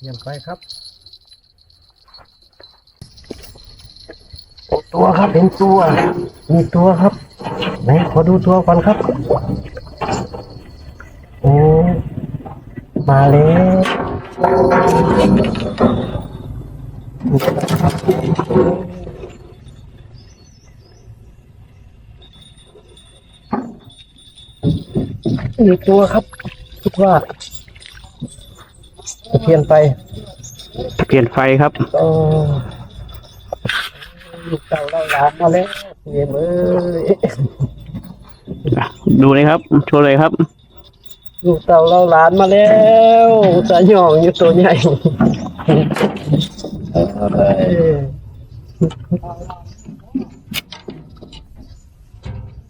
เยี่ยมไปครับเห็นตัวครับเห็นตัว มีตัวครับ ไหนขอดูตัวก่อนครับ โอ้ มาแล้วมีตัวครับ คิดว่า ตะเพียนไปเปลี่ยนไฟครับโอ้ลูกเต่าได้หลานมาแล้วเยี่ยมเอ้ยดูเลยครับโชว์เลยครับ ลูกเต่าเราหลานมาแล้วจะหย่องอยู่ตัวใหญ่เอ้ย